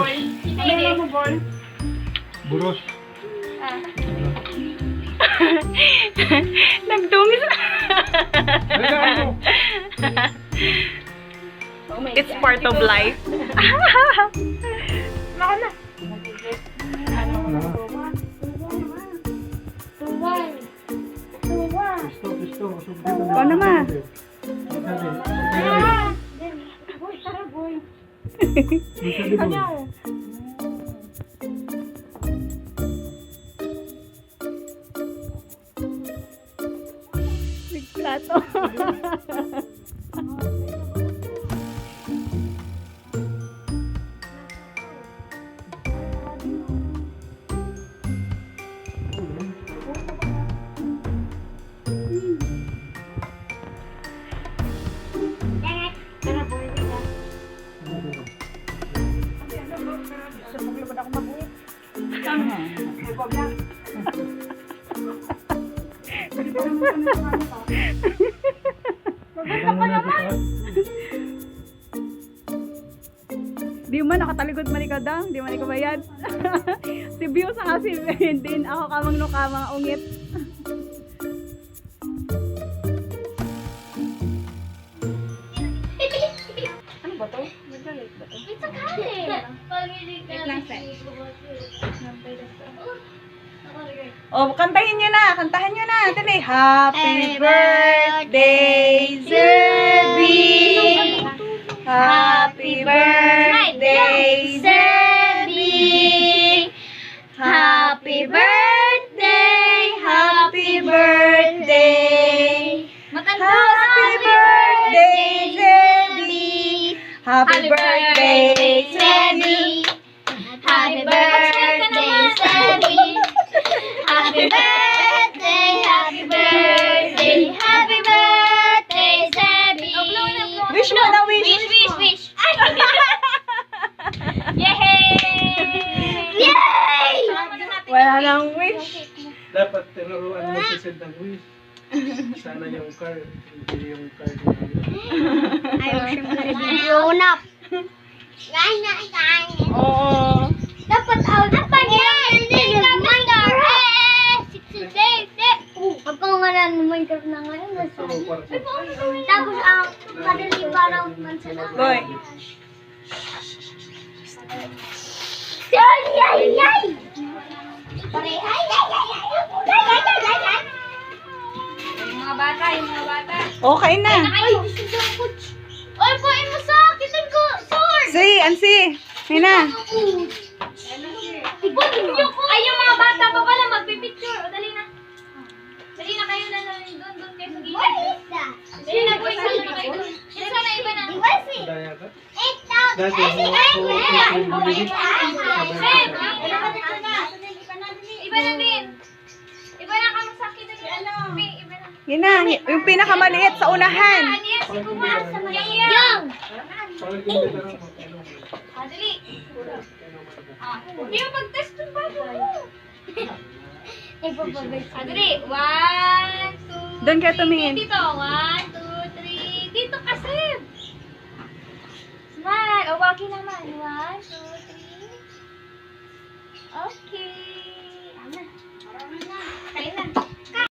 ball. Kita yun mo ball. Buros. Ah. Nagdungis. oh my It's part of life. Mako na. Ano? Tuwa. Tuwa. Tuwa. Tuwa. Tuwa. Tuwa. Tuwa. Tuwa. Tuwa. Tuwa. Tuwa. Tuwa. Ano? Nagplato. Di man nakatalikod man ikaw dang, di man ikaw bayad. si Bill sa kasi din ako kamang no kamang ungit. Ba to? Naglalit ba to? It's a calendar. Wait lang, Sen. Oh, kantahin nyo na, kantahan nyo na. Dali. Happy Happy birthday, Zerby. Happy birthday, Zerby. Happy birthday, Happy birthday, Zerby. Happy birthday, Sammy. Happy birthday, happy birthday, happy birthday, Sammy. Wish mo na, wish. Wish, wish, wish. Yay! Yay! Wala nang wish. Dapat tinuruan mo si Sid ng wish. Sana yung car, hindi yung car na Ayaw siya grown up. Gana, gana. Oo. Dapat out pa niya. Hindi ka. Eh, six days. Pag ko nga na Minecraft na ngayon, sa tapos ang madali parang mansala. Boy. Mga bata, yung mga bata. Okay na. Ay, gusto ko coach. Oy, pain mo sa akin ko, sword! Si, Ansi. Na. Ko! Ay, yung mga bata pa pala, magpipicture. O, dali na. Dali na kayo na doon, doon kayo sa gilid. What is that? Dali na, boy, dali na kayo doon. Dali na, iba na. What is Daya ka? It's not Dati mo, kung kung bumili, sabay ka. Iba na din. Iba na kami sa akin. Ano? Iba na. Yun na. Yung pinakamaliit sa unahan. Yang! Parang hindi ka lang mag-ano. Ah, dali. Ah, hindi mo pag-test yung bago mo. Ah, dali. One, two, Doon kayo tumingin. Dito. One, two, three. Dito kasi. Smile. O, walkie naman. One, two, three. Okay.